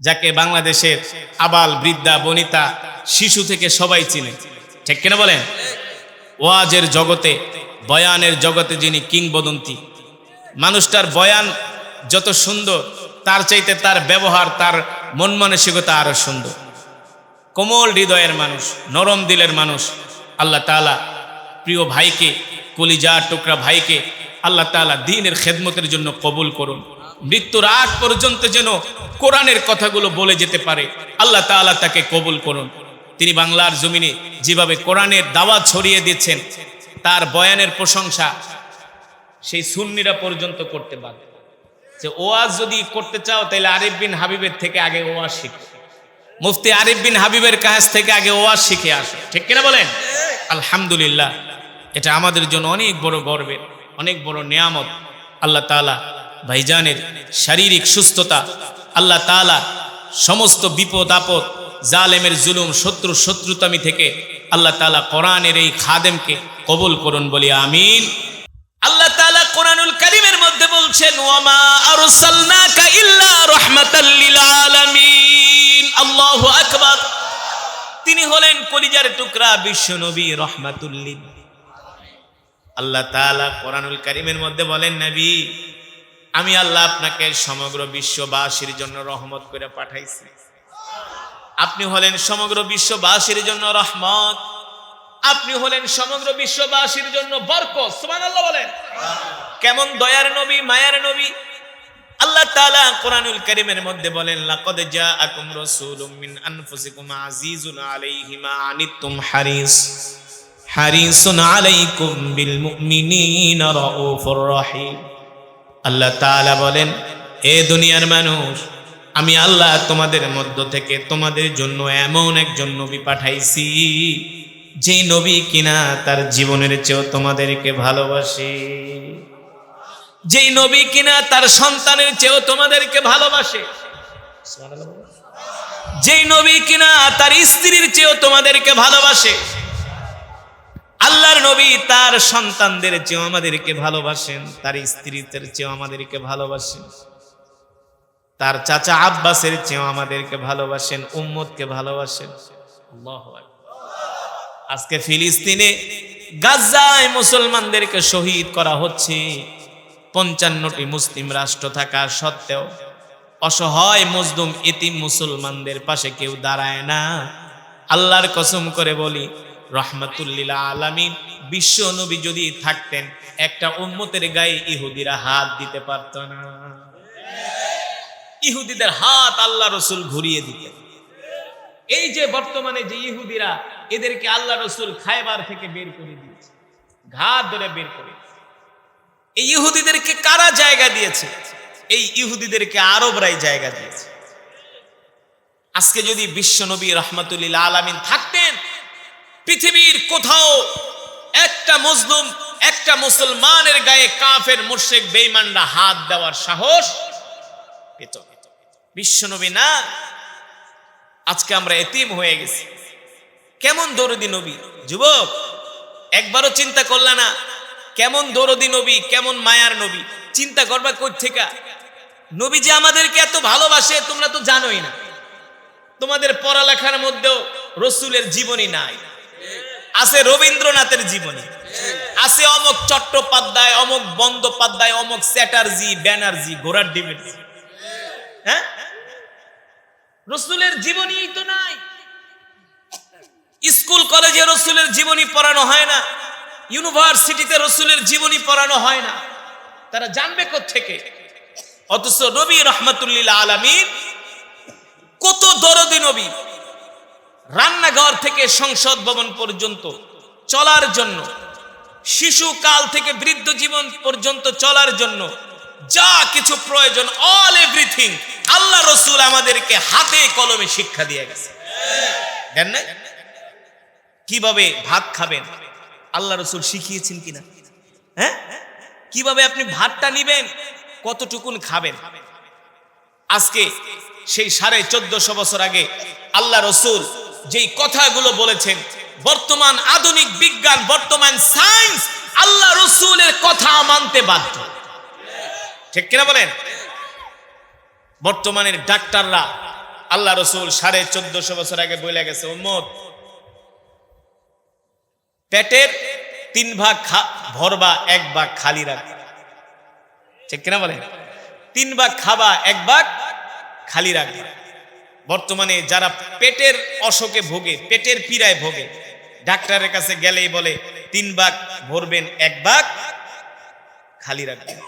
যাকে বাংলাদেশের আবাল, বৃদ্ধা, বনিতা, শিশু থেকে সবাই চিনে। ঠিক কিনা বলেন? ওয়াজের জগতে, বয়ানের জগতে যিনি কিংবদন্তি, মানুষটার বয়ান যত সুন্দর, তার চাইতে তার ব্যবহার, তার মন মানসিকতা আরও সুন্দর। কোমল হৃদয়ের মানুষ, নরম দিলের মানুষ, আল্লাহ তাআলা প্রিয় ভাইকে কলিজা টুকরা ভাইকে আল্লাহ তাআলা দিনের খেদমতের জন্য কবুল করুন। মৃত্যুর আগ পর্যন্ত যেন কোরআনের কথাগুলো বলে যেতে পারে আল্লাহ তাআলা তাকে কবুল করুন। তিনি বাংলার জমিনে যেভাবে কোরআনের দাওয়াত ছড়িয়ে দিচ্ছেন তার বয়ানের প্রশংসা সেই সুন্নিরা পর্যন্ত করতে পারে যে ওয়াজ যদি করতে চাও তাহলে আরিফ বিন হাবিবের থেকে আগে ওয়াজ শিখো। মুফতি আরিফ বিন হাবিবের কাছ থেকে আগে ওয়াজ শিখে আসো। ঠিক কিনা বলেন? আলহামদুলিল্লাহ এটা আমাদের জন্য অনেক বড় গর্বের। অনেক বড় নিয়ামত আল্লাহ তাআলা ভাইজানের শারীরিক সুস্থতা, আল্লাহ তাআলা সমস্ত বিপদ আপদ, জালেমের জুলুম, শত্রু শত্রুতামি থেকে আল্লাহ তালা কোরআনের এই খাদেমকে কবুল করুন বলি আমিন। আল্লাহ তালা কোরআনুল কারীমের মধ্যে বলছেন, ওয়ামা তিনি হলেন কলিজার টুকরা বিশ্ব নবী রহমাতুল্লিল আল্লাহ তাআলা কোরআনুল করিমের মধ্যে বলেন, নবী, আমি আল্লাহ আপনাকে সমগ্র বিশ্ববাসীর জন্য রহমত করে পাঠাইছি। আপনি হলেন সমগ্র বিশ্ববাসীর জন্য রহমত। আপনি হলেন সমগ্র বিশ্ববাসীর জন্য বরকত। সুবহানাল্লাহ বলেন। কেমন দয়ার নবী, মায়ার নবী। আল্লাহ তাআলা কোরআনুল কারীমের মধ্যে বলেন, লাকাদ জাআকুম মিন আনফুসিকুম আজিজুন আনিতুম হারিস। হারিসুন আলাইকুম বিল মুমিনিনা রাউফুর রহিম। আল্লাহ তাআলা বলেন, এ দুনিয়ার মানুষ, আমি আল্লাহ তোমাদের মধ্য থেকে তোমাদের জন্য এমন একজন নবী পাঠাইছি, যেই নবী কিনা তার জীবনের চেয়েও তোমাদেরকে ভালোবাসে। যেই নবী কিনা তার সন্তানের চেয়েও তোমাদেরকে ভালোবাসে। যেই নবী কিনা তার স্ত্রীর চেয়েও তোমাদেরকে ভালোবাসে। আল্লাহর নবী তার সন্তানদের চেয়েও আমাদেরকে ভালোবাসেন, তার স্ত্রীদের চেয়েও আমাদেরকে ভালোবাসেন, তার চাচা আব্বাসের চেয়েও আমাদেরকে ভালোবাসেন, উম্মতকে ভালোবাসেন। আজকে ফিলিস্তিনে গাজায় মুসলমানদেরকে শহীদ করা হচ্ছে। পঞ্চান্নটি মুসলিম রাষ্ট্র থাকা সত্ত্বেও অসহায় মজদুম ইতিম মুসলমানদের পাশে কেউ দাঁড়ায় না। আল্লাহর কসম করে বলি রহমাতুল্লিল আলামিন, বিশ্ব নবী যদি থাকতেন, একটা উম্মতের গায়ে ইহুদিরা হাত দিতে পারত না। ইহুদিদের হাত আল্লাহ রসুল ঘুরিয়ে দিতেন। এই যে বর্তমানে যে ইহুদিরা, এদেরকে আল্লাহ রসুল খায়বার থেকে বের করে দিয়েছে ঘাট ধরে বের করে এই ইহুদিদেরকে কারা জায়গা দিয়েছে? এই ইহুদিদেরকে আরবরাই জায়গা দিয়েছে। আজকে যদি বিশ্ব নবী রহমতুল্লিল আলামিন থাকতেন পৃথিবীর কোথাও একটা মুসলিম একটা মুসলমানের গায়ে কাফের মুর্শেক বেইমানরা হাত দেওয়ার সাহস পেত বিশ্বনবী না, আজকে আমরা এতিম হয়ে গেছি। কেমন দরদি নবী? যুবক, একবারও চিন্তা করলে না। কেমন দরদি নবী, কেমন মায়ার নবী? চিন্তা করবা কই থেকে নবী যে আমাদেরকে এত ভালোবাসে, তোমরা তো জানোই না। তোমাদের পড়ালেখার মধ্যেও রসুলের জীবনী নাই। আছে রবীন্দ্রনাথের জীবনী। আছে অমক চট্টোপাধ্যায়, অমক বন্দ্যোপাধ্যায়, অমক চ্যাটার্জি, ব্যানার্জি, ঘোড়ার ডিমের হ্যাঁ? রসুলের জীবনী তো নাই। স্কুল, কলেজে রসুলের জীবনী পড়ানো হয় না। ইউনিভার্সিটিতে রসুলের জীবনী পড়ানো হয় না। তারা জানবে থেকে অথচ নবী রহমতুল্লিল আলমীর কত দরদি নবী। রান্নাঘর থেকে সংসদ ভবন পর্যন্ত চলার জন্য শিশুকাল থেকে বৃদ্ধ জীবন পর্যন্ত চলার জন্য যা কিছু প্রয়োজন অল এভরিথিং আল্লাহ রসুল আমাদেরকে হাতে কলমে শিক্ষা দিয়ে গেছে। দেন না কীভাবে ভাত খাবেন? আল্লাহ রসুল শিখিয়েছেন কিনা? হ্যাঁ? কীভাবে আপনি ভাতটা নিবেন? কতটুকুন খাবেন? আজকে সেই সাড়ে চোদ্দশো বছর আগে আল্লাহ রসুল যেই কথাগুলো বলেছেন, বর্তমান আধুনিক বিজ্ঞান, বর্তমান সায়েন্স, আল্লাহ রসুলের কথা মানতে বাধ্য। ঠিক কিনা বলেন? বর্তমানের ডাক্তাররা আল্লাহ রসুল সাড়ে চোদ্দশো বছর আগে বলে গেছে, উম্মত, পেটের তিন ভাগ ভরবা, এক ভাগ খালি রাখবা ঠিক কিনা বলেন? তিন ভাগ খাবা, এক ভাগ খালি রাখবা বর্তমানে যারা পেটের অসুখে ভোগে, পেটের পীড়ায় ভোগে, ডাক্তারের কাছে গেলেই বলে, তিন ভাগ ভরবেন, এক ভাগ খালি রাখবেন।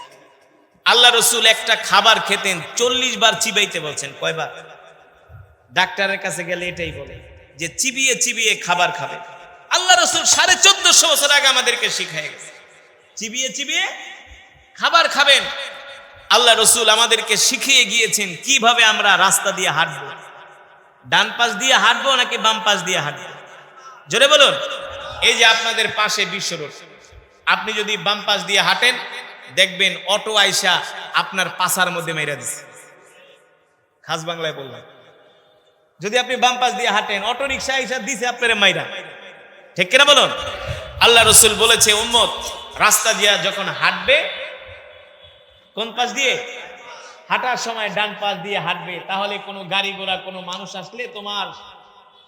আল্লাহ রসুল একটা খাবার খেতেন, চল্লিশ বার চিবাইতে বলছেন কয়বার ডাক্তারের কাছে গেলে এটাই বলে যে চিবিয়ে চিবিয়ে খাবার খাবে। আল্লাহ রসুল সাড়ে চোদ্দশো বছর আগে আমাদেরকে গেছে। চিবিয়ে চিবিয়ে খাবার খাবেন। আল্লাহ রসুল আমাদেরকে শিখিয়ে গিয়েছেন কীভাবে আমরা রাস্তা দিয়ে হাঁটবো। ডান পাশ দিয়ে হাঁটবো নাকি বাম পাশ দিয়ে হাঁটবো? জোরে বলুন। এই যে আপনাদের পাশে বিশ্ব রোড। আপনি যদি বাম পাশ দিয়ে হাঁটেন, দেখবেন অটো আইসা আপনার পাশার মধ্যে মেরে দিচ্ছে খাস বাংলায় বললাম। যদি আপনি বাম পাশ দিয়ে হাঁটেন, অটো রিক্সা আইসা দিছে আপনার মাইরা। ঠিক কিনা বলুন? আল্লাহ রসুল বলেছে, উম্মত, রাস্তা দিয়া যখন হাঁটবে, কোন পাশ দিয়ে? হাঁটার সময় ডান পাশ দিয়ে হাঁটবে, তাহলে কোনো গাড়ি ঘোড়া, কোনো মানুষ আসলে তোমার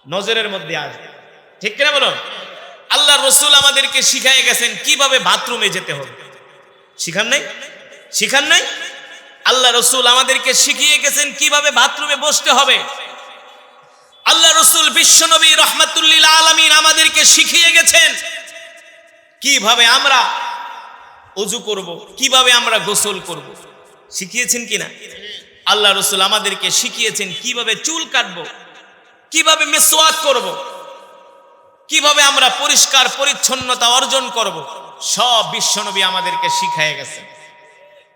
নজরের মধ্যে আসবে। ঠিক কিনা বলো? আল্লাহ রসুল আমাদেরকে শিখাই গেছেন কীভাবে বাথরুমে যেতে হবে। শিখান নাই? শিখান নাই? আল্লাহ রসুল আমাদেরকে শিখিয়ে গেছেন কীভাবে বাথরুমে বসতে হবে। আল্লাহ রসুল বিশ্বনবী রহমাতুল্লিল আলমিন আমাদেরকে শিখিয়ে গেছেন কীভাবে আমরা অজু করব, কীভাবে আমরা গোসল করব। শিখিয়েছেন কিনা? আল্লাহ রসুল আমাদেরকে শিখিয়েছেন কীভাবে চুল কাটব, কীভাবে মেসোয়াক করব, কীভাবে আমরা পরিষ্কার পরিচ্ছন্নতা অর্জন করব, সব বিশ্বনবী আমাদেরকে শিখায় গেছেন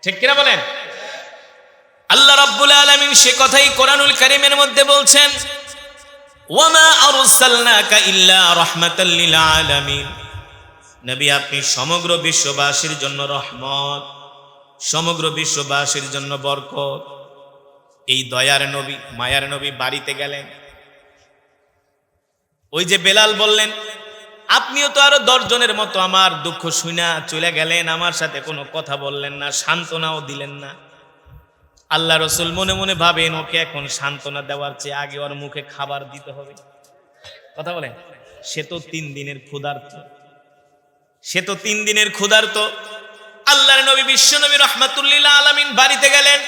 ঠিক কিনা বলেন? আল্লাহ রাব্বুল আলামিন সে কথাই কোরআনুল কারীমের মধ্যে বলছেন, ওয়ামা আরসালনাকা ইল্লা রাহমাতাল লিল আলামিন। নবী, আপনি সমগ্র বিশ্ববাসীর জন্য রহমত। সমগ্র বিশ্ববাসীর জন্য বরকত। এই দয়ার নবী, মায়ার নবী বাড়িতে গেলেন। ওই যে বেলাল বললেন, আপনিও তো আরও দশজনের মতো আমার দুঃখ শুনা চলে গেলেন, আমার সাথে কোনো কথা বললেন না, সান্ত্বনাও দিলেন না। আল্লাহ রসুল মনে মনে ভাবেন, ওকে এখন সান্ত্বনা দেওয়ার চেয়ে আগে ওর মুখে খাবার দিতে হবে। কথা বলেন, সে তো তিন দিনের ক্ষুধার্ত। সে তো তিন দিনের ক্ষুধার্ত। আল্লাহর নবী, বিশ্ব নবী রহমাতুল্লিল্লাহ আলামিন বাড়িতে গেলেন।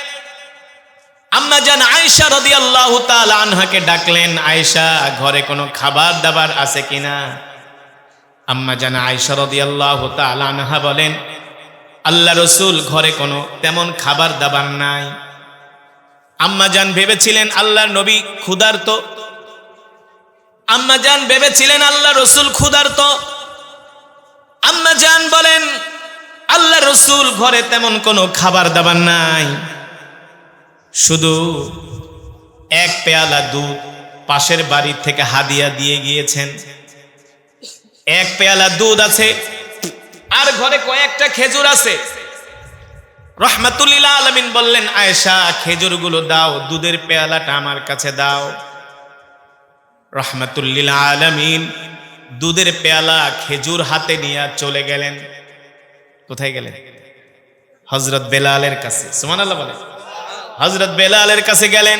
আম্মা জান আয়েশা রাদিয়াল্লাহু তাআলা আনহাকে ডাকলেন, আয়েশা, ঘরে কোনো খাবার দাবার আছে কিনা? আম্মা জান আয়েশা রাদিয়াল্লাহু তাআলা আনহা বলেন, আল্লাহ রসুল, ঘরে কোনো তেমন খাবার দাবার নাই। আম্মা জান ভেবেছিলেন, আল্লাহর নবী ক্ষুধার্ত। আম্মা জান ভেবেছিলেন, আল্লাহ রসুল ক্ষুধার্ত। আম্মা জান বলেন আল্লাহ রসুল ঘরে তেমন কোনো খাবার দাবার নাই। শুধু এক পেয়ালা দুধ পাশের বাড়ি থেকে হাদিয়া দিয়ে গিয়েছেন। এক পেয়ালা দুধ আছে, আর ঘরে কয়েকটা খেজুর আছে। রহমাতুল্লিল্লাহ আলমিন বললেন, আয়েশা, খেজুরগুলো দাও, দুধের পেয়ালাটা আমার কাছে দাও। রহমাতুল্লিল্লাহ আলমিন দুধের পেয়ালা খেজুর হাতে নিয়ে চলে গেলেন। কোথায় গেলেন হজরত বেলালের কাছে। সুমান আল্লাহ বলে। হজরত বেলালের কাছে গেলেন।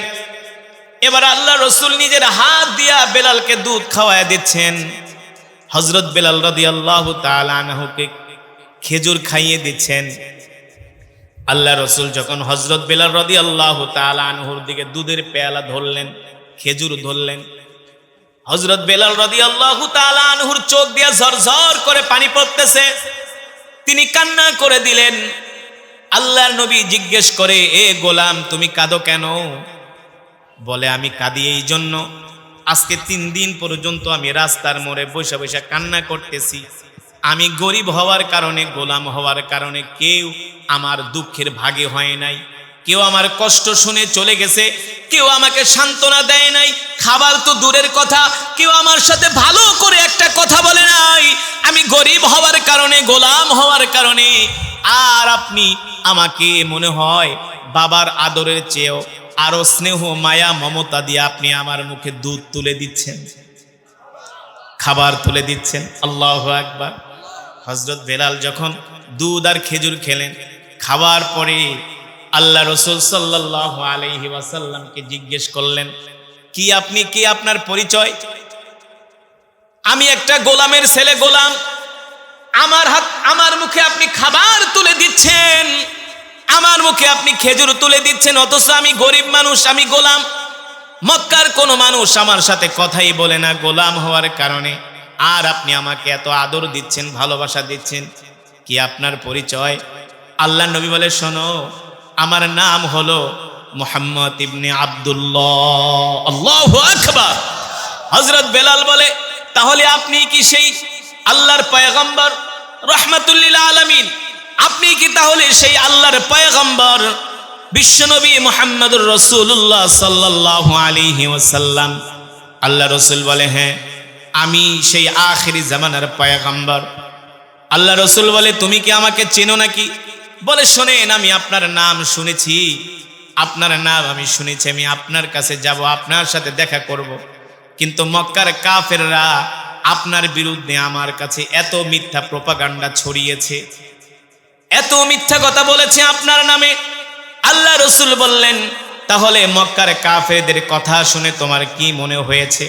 এবার আল্লাহ রসুল নিজের হাত দিয়া বেলালকে দুধ খাওয়ায় দিচ্ছেন। হজরত বেলাল রদি আল্লাহ তালানহুকে খেজুর খাইয়ে দিচ্ছেন। আল্লাহ রসুল যখন হজরত বেলাল রদি আল্লাহ তালানহুর দিকে দুধের পেয়ালা ধরলেন, খেজুর ধরলেন হজরত বেলাল রদি আল্লাহ তালানহুর চোখ দিয়া ঝরঝর করে পানি পড়তেছে। তিনি কান্না করে দিলেন। আল্লাহর নবী জিজ্ঞেস করে, এ গোলাম, তুমি কাঁদো কেন? বলে, আমি কাঁদি এই জন্য। আজকে তিন দিন পর্যন্ত আমি রাস্তার মোড়ে বসে বসে কান্না করতেছি। আমি গরিব হওয়ার কারণে, গোলাম হওয়ার কারণে কেউ আমার দুঃখের ভাগে হয় নাই। কেউ আমার কষ্ট শুনে চলে গেছে, কেউ আমাকে সান্ত্বনা দেয় নাই, খাবার তো দূরের কথা, কেউ আমার সাথে ভালো করে একটা কথা বলে নাই, আমি গরিব হওয়ার কারণে, গোলাম হওয়ার কারণে, আর আপনি আমাকে মনে হয় বাবার আদরের চেয়েও আরও স্নেহ, মায়া, মমতা দিয়ে আপনি আমার মুখে দুধ তুলে দিচ্ছেন, খাবার তুলে দিচ্ছেন। আল্লাহ একবার হজরত বেলাল যখন দুধ আর খেজুর খেলেন খাবার পরে আল্লাহ রসুল সাল্লাহ আলহি ওয়াসাল্লামকে জিজ্ঞেস করলেন, কি আপনি কি আপনার পরিচয়? আমি একটা গোলামের ছেলে গোলাম। আমার হাত, আমার মুখে আপনি খাবার তুলে দিচ্ছেন। আমার মুখে আপনি খেজুর তুলে দিচ্ছেন। অথচ আমি গরিব মানুষ, আমি গোলাম। মক্কার কোনো মানুষ আমার সাথে কথাই বলে না গোলাম হওয়ার কারণে। আর আপনি আমাকে এত আদর দিচ্ছেন, ভালোবাসা দিচ্ছেন। কি আপনার পরিচয়? আল্লাহ নবী বলে, শোনো আমার নাম হলো মোহাম্মদ ইবনে আব্দুল্লাহ। আল্লাহু আকবার। হজরত বেলাল বলে, তাহলে আপনি কি সেই আল্লাহর পয়গম্বর? রহমাতুল্লিল আলামিন। আপনি কি তাহলে সেই আল্লাহর পয়গম্বর? বিশ্বনবী মোহাম্মদুর রসুল্লাহ সাল্লাহ আলিহি ওসাল্লাম আল্লাহ রসুল বলে হ্যাঁ আমি সেই আখেরি জামানার পয়গম্বর। আল্লাহ রসুল বলে, তুমি কি আমাকে চেনো নাকি? বলে, শোনেন, আমি আপনার নাম শুনেছি। আপনার নাম আমি শুনেছি, আমি আপনার কাছে যাব, আপনার সাথে দেখা করব। কিন্তু মক্কার কাফেররা আপনার বিরুদ্ধে আমার কাছে এত মিথ্যা প্রপাগান্ডা ছড়িয়েছে, এত মিথ্যা কথা বলেছে আপনার নামে। আল্লাহ রসুল বললেন, তাহলে মক্কার কাফেরদের কথা শুনে তোমার কি মনে হয়েছে?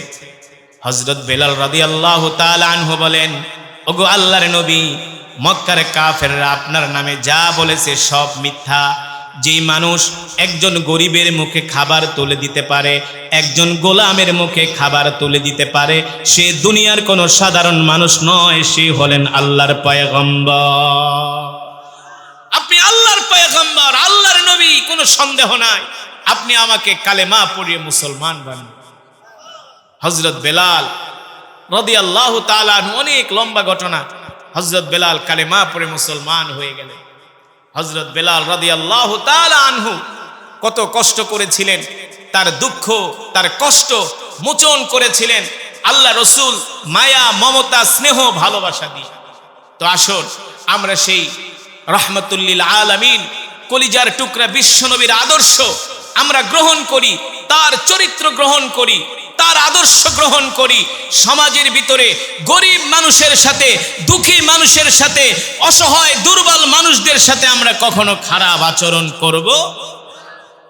হজরত বেলাল রাদি আল্লাহ আনহু বলেন, ওগো আল্লাহর নবী মক্কার কাফেররা আপনার নামে যা বলেছে সব মিথ্যা। যেই মানুষ একজন গরিবের মুখে খাবার তুলে দিতে পারে, একজন গোলামের মুখে খাবার তুলে দিতে পারে, সে দুনিয়ার কোনো সাধারণ মানুষ নয়, সে হলেন আল্লাহর পয়গম্বর। আপনি আল্লাহর পয়গম্বর, আল্লাহর নবী, কোনো সন্দেহ নাই। আপনি আমাকে কালেমা পড়িয়ে মুসলমান বানান হজরত বেলাল রদি আল্লাহ তালান অনেক লম্বা ঘটনা। হজরত বেলাল কালেমা পরে মুসলমান হয়ে গেলেন। হজরত বেলাল রদি আল্লাহ আনহু কত কষ্ট করেছিলেন, তার দুঃখ, তার কষ্ট মোচন করেছিলেন, আল্লাহ রসুল মায়া, মমতা, স্নেহ, ভালোবাসা দিয়ে। তো আসুন, আমরা সেই রহমতুল্লিল আলামিন, কলিজার টুকরা বিশ্বনবীর আদর্শ আমরা গ্রহণ করি, তার চরিত্র গ্রহণ করি তার আদর্শ গ্রহণ করি সমাজের ভিতরে গরিব মানুষের সাথে, দুঃখী মানুষের সাথে, অসহায়, দুর্বল মানুষদের সাথে আমরা কখনো খারাপ আচরণ করব?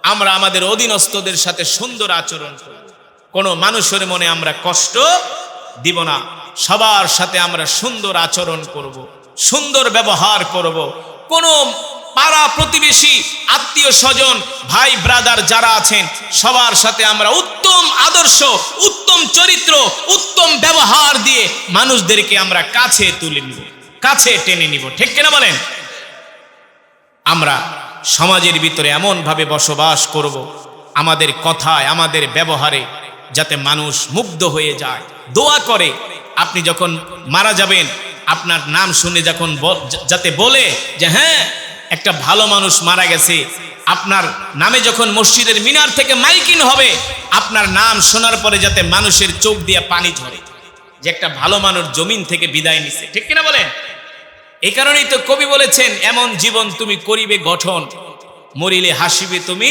আমরা আমাদের অধীনস্থদের সাথে সুন্দর আচরণ করব। কোনো মানুষের মনে আমরা কষ্ট দিব না। সবার সাথে আমরা সুন্দর আচরণ করব, সুন্দর ব্যবহার করব। কোনো পাড়া প্রতিবেশী, আত্মীয় স্বজন, ভাই ব্রাদার যারা আছেন, সবার সাথে আমরা উত্তম আদর্শ, উত্তম চরিত্র, উত্তম ব্যবহার দিয়ে মানুষদেরকে আমরা কাছে তুলে নিব, কাছে টেনে নিব। ঠিক কিনা বলেন? আমরা সমাজের ভিতরে এমনভাবে বসবাস করব, আমাদের কথায়, আমাদের ব্যবহারে যাতে মানুষ মুগ্ধ হয়ে যায়। দোয়া করে, আপনি যখন মারা যাবেন, আপনার নাম শুনে যখন যাতে বলে যে হ্যাঁ একটা ভালো মানুষ মারা গেছে। আপনার নামে যখন মসজিদের মিনার থেকে মাইকিন হবে, আপনার নাম শোনার পরে যাতে মানুষের চোখ দিয়ে পানি ঝরে। যে একটা ভালো মানুষ জমিন থেকে বিদায় নিছে। ঠিক কিনা বলেন? এই কারণেই তো কবি বলেছেন, এমন জীবন তুমি করিবে গঠন, মরিলে হাসিবে তুমি,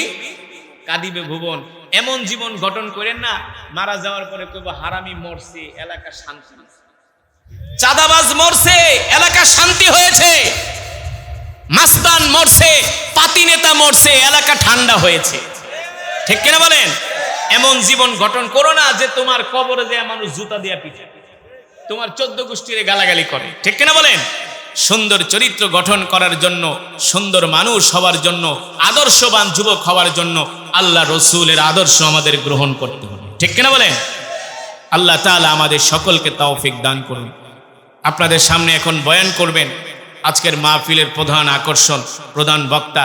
কাঁদিবে ভুবন। এমন জীবন গঠন করেন না, মারা যাওয়ার পরে কব হারামি মরছে, এলাকা শান্তি। চাঁদাবাজ মরছে, এলাকা শান্তি হয়েছে। মাস্তান মরছে, পাতি নেতা মরছে, এলাকা ঠান্ডা হয়েছে। ঠিক কিনা বলেন? এমন জীবন গঠন করো না যে তোমার কবরে যে মানুষ জুতা দিয়া পিঠে। তোমার চোদ্দ গোষ্ঠীর গালাগালি করে। ঠিক কিনা বলেন? সুন্দর চরিত্র গঠন করার জন্য, সুন্দর মানুষ হওয়ার জন্য, আদর্শবান যুবক হওয়ার জন্য আল্লাহ রসুলের আদর্শ আমাদের গ্রহণ করতে হবে। ঠিক কিনা বলেন? আল্লাহ তাআলা আমাদের সকলকে তৌফিক দান করুন। আপনাদের সামনে এখন বয়ান করবেন আজকের মাহফিলের প্রধান আকর্ষণ প্রধান বক্তা